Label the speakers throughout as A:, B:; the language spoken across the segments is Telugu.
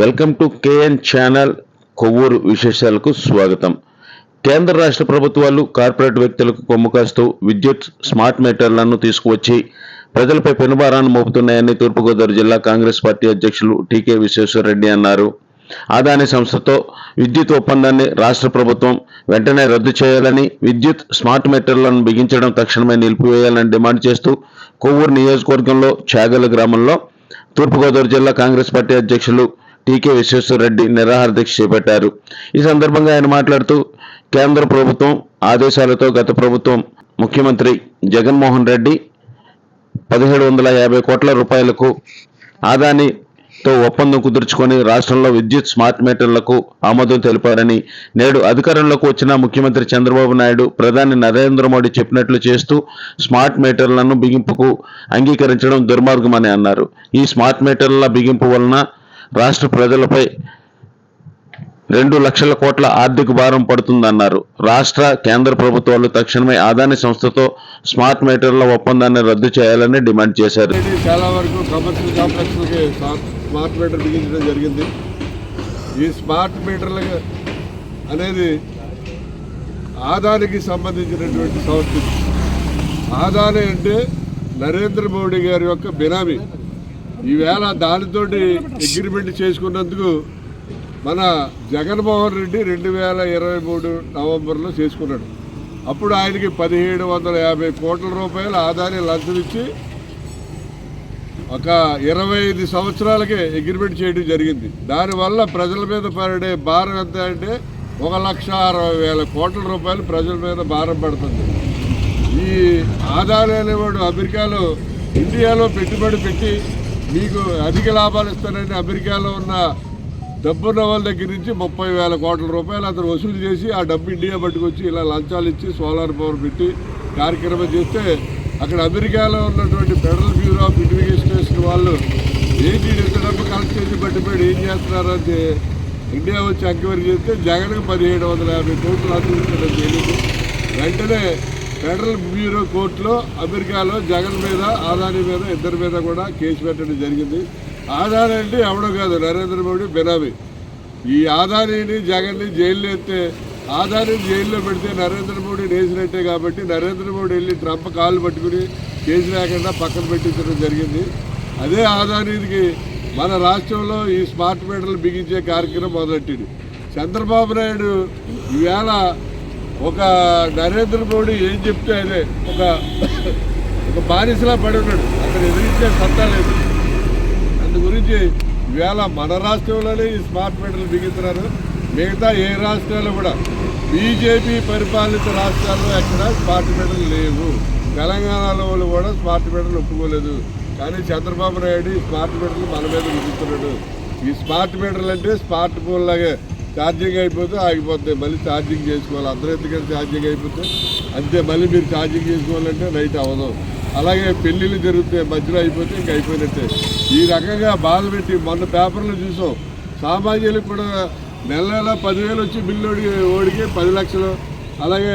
A: Welcome to KN channel Kovvur విశేషాలకు స్వాగతం. కేంద్ర రాష్ట్ర ప్రభుత్వాలు కార్పొరేట్ వ్యక్తులకు కొమ్ము కాస్తూ విద్యుత్ స్మార్ట్ మీటర్లను తీసుకువచ్చి ప్రజలపై పెనుభారాన్ని మోపుతున్నాయని తూర్పుగోదావరి జిల్లా కాంగ్రెస్ పార్టీ అధ్యక్షులు టీకే విశ్వేశ్వరరెడ్డి అన్నారు. ఆదాని సంస్థతో విద్యుత్ ఒప్పందాన్ని రాష్ట్ర ప్రభుత్వం వెంటనే రద్దు చేయాలని విద్యుత్ స్మార్ట్ మీటర్లను బిగించడం తక్షణమే నిలిపివేయాలని డిమాండ్ చేస్తూ కొవ్వూరు నియోజకవర్గంలో చాగల గ్రామంలో తూర్పుగోదావరి జిల్లా కాంగ్రెస్ పార్టీ అధ్యక్షులు టీకే విశ్వేశ్వరరెడ్డి నిరాహార దీక్ష చేపట్టారు. ఈ సందర్భంగా ఆయన మాట్లాడుతూ కేంద్ర ప్రభుత్వం ఆదేశాలతో గత ప్రభుత్వం ముఖ్యమంత్రి జగన్మోహన్ రెడ్డి పదిహేడు వందల యాభై కోట్ల రూపాయలకు ఆదానితో ఒప్పందం కుదుర్చుకొని రాష్ట్రంలో విద్యుత్ స్మార్ట్ మీటర్లకు ఆమోదం తెలిపారని నేడు అధికారంలోకి వచ్చిన ముఖ్యమంత్రి చంద్రబాబు నాయుడు ప్రధాని నరేంద్ర మోడీ చెప్పినట్లు చేస్తూ స్మార్ట్ మీటర్లను బిగింపుకు అంగీకరించడం దుర్మార్గమని అన్నారు. ఈ స్మార్ట్ మీటర్ల బిగింపు వలన రాష్ట్ర ప్రజలపై రెండు లక్షల కోట్ల ఆర్థిక భారం పడుతుందన్నారు. రాష్ట్ర కేంద్ర ప్రభుత్వాలు తక్షణమే ఆదాని సంస్థతో స్మార్ట్ మీటర్ల ఒప్పందాన్ని రద్దు చేయాలని డిమాండ్ చేశారు.
B: ఇది చాలా వరకు కమర్షియల్ కాంప్లెక్స్లకి స్మార్ట్ మీటర్ బిగించడం జరిగింది. ఈ స్మార్ట్ మీటర్ల అనేది ఆదానికి సంబంధించినటువంటి సంస్థ. ఆదాని అంటే నరేంద్ర మోడీ గారి యొక్క బినామీ. ఈవేళ దానితోటి అగ్రిమెంట్ చేసుకున్నందుకు మన జగన్మోహన్ రెడ్డి రెండు వేల ఇరవై మూడు నవంబర్లో చేసుకున్నాడు. అప్పుడు ఆయనకి పదిహేడు వందల యాభై కోట్ల రూపాయలు ఆదాని లంచం ఇచ్చి ఒక ఇరవై ఐదు సంవత్సరాలకే అగ్రిమెంట్ చేయడం జరిగింది. దానివల్ల ప్రజల మీద పడే భారం ఎంత అంటే ఒక లక్ష అరవై వేల కోట్ల రూపాయలు ప్రజల మీద భారం పడుతుంది. ఈ ఆదాయాలు అనేవాడు అమెరికాలో ఇండియాలో పెట్టుబడి పెట్టి మీకు అధిక లాభాలు ఇస్తానని అమెరికాలో ఉన్న డబ్బున్న వాళ్ళ దగ్గర నుంచి ముప్పై వేల కోట్ల రూపాయలు అతను వసూలు చేసి ఆ డబ్బు ఇండియా పట్టుకొచ్చి ఇలా లంచాలు ఇచ్చి సోలార్ పవర్ పెట్టి కార్యక్రమం చేస్తే అక్కడ అమెరికాలో ఉన్నటువంటి ఫెడరల్ బ్యూరో ఆఫ్ ఇన్వెస్టిగేషన్ వాళ్ళు ఏంటి ఎంత డబ్బు కలెక్ట్ చేసి పట్టిపోయి ఏం చేస్తున్నారు అంటే ఇండియా వచ్చి ఎంక్వైరీ చేస్తే జగన్కి పదిహేడు వందల యాభై కోట్లు అందించడం వెంటనే ఫెడరల్ బ్యూరో కోర్టులో అమెరికాలో జగన్ మీద ఆదాని మీద ఇద్దరి మీద కూడా కేసు పెట్టడం జరిగింది. ఆదాని అంటే ఎవడో కాదు నరేంద్ర మోడీ బెనామీ. ఈ ఆదానిని జగన్ని జైల్లో ఎత్తే ఆదాని జైల్లో పెడితే నరేంద్ర మోడీ వేసినట్టే కాబట్టి నరేంద్ర మోడీ వెళ్ళి ట్రంప్ కాళ్ళు పట్టుకుని కేసు లేకుండా పక్కన పెట్టించడం జరిగింది. అదే ఆదానికి మన రాష్ట్రంలో ఈ స్మార్ట్ మీటర్లు బిగించే కార్యక్రమం మొదలెట్టింది. చంద్రబాబు నాయుడు ఈవేళ ఒక నరేంద్ర మోడీ ఏం చెప్తే అదే ఒక ఒక బానిసలా పడి ఉన్నాడు అతను ఎదిరించే సత్తా లేదు. అందు గురించి ఇవాళ మన రాష్ట్రంలోనే ఈ స్మార్ట్ మీటర్లు బిగిస్తున్నారు మిగతా ఏ రాష్ట్రాల్లో కూడా బీజేపీ పరిపాలిత రాష్ట్రాల్లో ఎక్కడ స్మార్ట్ మీటర్లు లేవు. తెలంగాణలో వాళ్ళు కూడా స్మార్ట్ మీటర్లు ఒప్పుకోలేదు. కానీ చంద్రబాబు నాయుడు ఈ స్మార్ట్ మీటర్లు మన మీద విధిస్తున్నాడు ఈ స్మార్ట్ మీటర్లు అంటే స్మార్ట్ ఫోన్ లాగే ఛార్జింగ్ అయిపోతే ఆగిపోతాయి మళ్ళీ ఛార్జింగ్ చేసుకోవాలి. ఎందుకంటే ఛార్జింగ్ అయిపోతే? అంతే మళ్ళీ మీరు ఛార్జింగ్ చేసుకోవాలంటే నైట్ అవ్వదు. అలాగే పెళ్ళిళ్ళు జరుగుతాయి మధ్యలో అయిపోతే ఇంక అయిపోయినట్టే. ఈ రకంగా బాధ పెట్టి మొన్న పేపర్లో చూసాం. సామాన్యులకు కూడా నెల నెల పదివేలు వచ్చి బిల్లు ఓడికి ఓడికి పది లక్షలు. అలాగే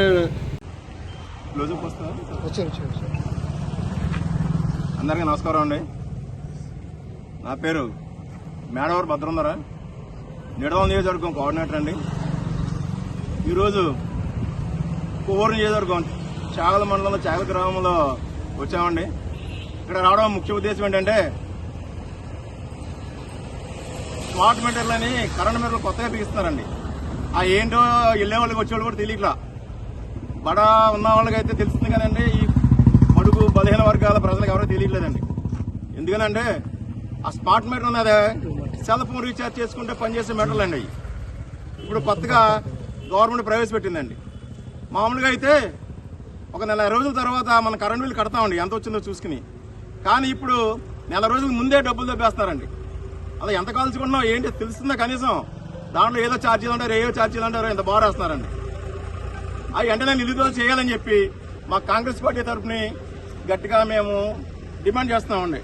C: అందరికీ నమస్కారం అండి. నా పేరు మేడవర్ భద్రంధర నిడదల నియోజకవర్గం కోఆర్డినేటర్ అండి. ఈరోజు కోవూరు నియోజకవర్గం చాగల మండలంలో చాగల గ్రామంలో వచ్చామండి. ఇక్కడ రావడం ముఖ్య ఉద్దేశం ఏంటంటే స్మార్ట్ మీటర్లని కరెంట్ మీటర్లు కొత్తగా బిగిస్తున్నారండి. ఆ ఏంటో వెళ్ళే వాళ్ళకి వచ్చేవాళ్ళు కూడా తెలియట్లా. బడా ఉన్న వాళ్ళకైతే తెలుస్తుంది కదండి ఈ మడుగు బలహీన వర్గాల ప్రజలకు ఎవరో తెలియట్లేదండి. ఎందుకనంటే ఆ స్మార్ట్ మీటర్ ఉన్నదే సెల్ ఫోన్ రీఛార్జ్ చేసుకుంటే పనిచేసే మీటర్లు అండి అవి. ఇప్పుడు కొత్తగా గవర్నమెంట్ ప్రవేశపెట్టిందండి. మామూలుగా అయితే ఒక నెల రోజుల తర్వాత మన కరెంట్ బిల్లు కడతామండి ఎంత వచ్చిందో చూసుకుని. కానీ ఇప్పుడు నెల రోజుల ముందే డబ్బులు దొబ్బేస్తారండి అలా ఎంత కాల్చుకుంటున్నాం ఏంటి తెలుస్తుందా కనీసం? దాంట్లో ఏదో ఛార్జీలు అంటారు ఏదో ఛార్జీలు అంటారు ఎంత బాగా రాస్తున్నారండి. అవి వెంటనే నిలుదల చేయాలని చెప్పి మా కాంగ్రెస్ పార్టీ తరఫుని గట్టిగా మేము డిమాండ్ చేస్తున్నామండి.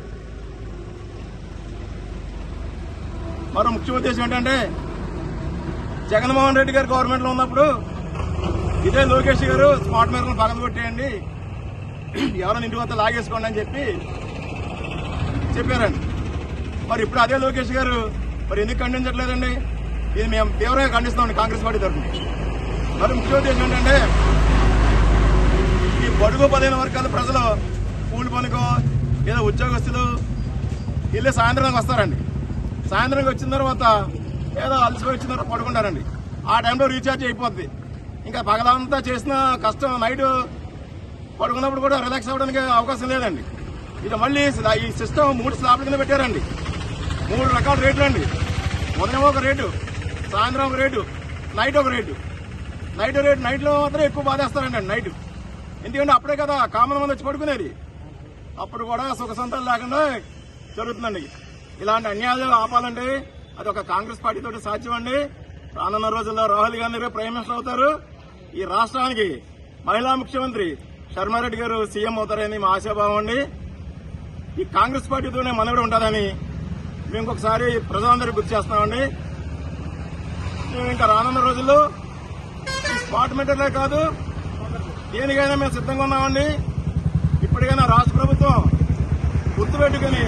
C: మరో ముఖ్య ఉద్దేశం ఏంటంటే జగన్మోహన్ రెడ్డి గారు గవర్నమెంట్లో ఉన్నప్పుడు ఇదే లోకేష్ గారు స్మార్ట్ మీటర్లు పగల కొట్టేయండి ఎవరైనా ఇంటి వద్ద లాగేసుకోండి అని చెప్పి చెప్పారండి. మరి ఇప్పుడు అదే లోకేష్ గారు మరి ఎందుకు ఖండించట్లేదండి? ఇది మేము తీవ్రంగా ఖండిస్తామండి కాంగ్రెస్ పార్టీ తరఫున. మరి ముఖ్య ఉద్దేశం ఏంటంటే ఈ బడుగు పదిహేను వర్గాల ప్రజలు కూలి పనుకో ఏదో ఉద్యోగస్తులు వెళ్ళి సాయంత్రం వస్తారండి. సాయంత్రం వచ్చిన తర్వాత ఏదో అలసిపోయి వచ్చిన తర్వాత పడుకుంటారండి. ఆ టైంలో రీఛార్జ్ అయిపోద్ది. ఇంకా పగలంతా చేసిన కష్టం నైట్ పడుకున్నప్పుడు కూడా రిలాక్స్ అవ్వడానికి అవకాశం లేదండి. ఇది మళ్ళీ ఈ సిస్టమ్ మూడు స్లాబ్ల కింద పెట్టారండి. మూడు రకాల రేట్లు అండి. ఉదయం ఒక రేటు సాయంత్రం ఒక రేటు నైట్ ఒక రేటు. నైట్ రేటు నైట్లో మాత్రం ఎక్కువ బాధేస్తారండి నైట్. ఎందుకంటే అప్పుడే కదా కామన్ మంది వచ్చి పడుకునేది. అప్పుడు కూడా సుఖ సంతాలు లేకుండా జరుగుతుందండి. ఇలాంటి అన్యాయాలు ఆపాలంటే అది ఒక కాంగ్రెస్ పార్టీతో సాధ్యమండి. సాధ్యం అండి రానున్న రోజుల్లో రాహుల్ గాంధీ గారు ప్రైమ్ మినిస్టర్ అవుతారు. ఈ రాష్ట్రానికి మహిళా ముఖ్యమంత్రి శర్మారెడ్డి గారు సీఎం అవుతారని మా ఆశాభావం అండి. ఈ కాంగ్రెస్ పార్టీతోనే మనగడ ఉంటుందని మేము ఇంకొకసారి ప్రజలందరికీ గుర్తు చేస్తున్నామండి. మేము ఇంకా రానున్న రోజుల్లో స్పాట్ మెటీరియలే కాదు దేనికైనా మేము సిద్ధంగా ఉన్నామండి. ఇప్పటికైనా రాష్ట్ర ప్రభుత్వం గుర్తుపెట్టుకుని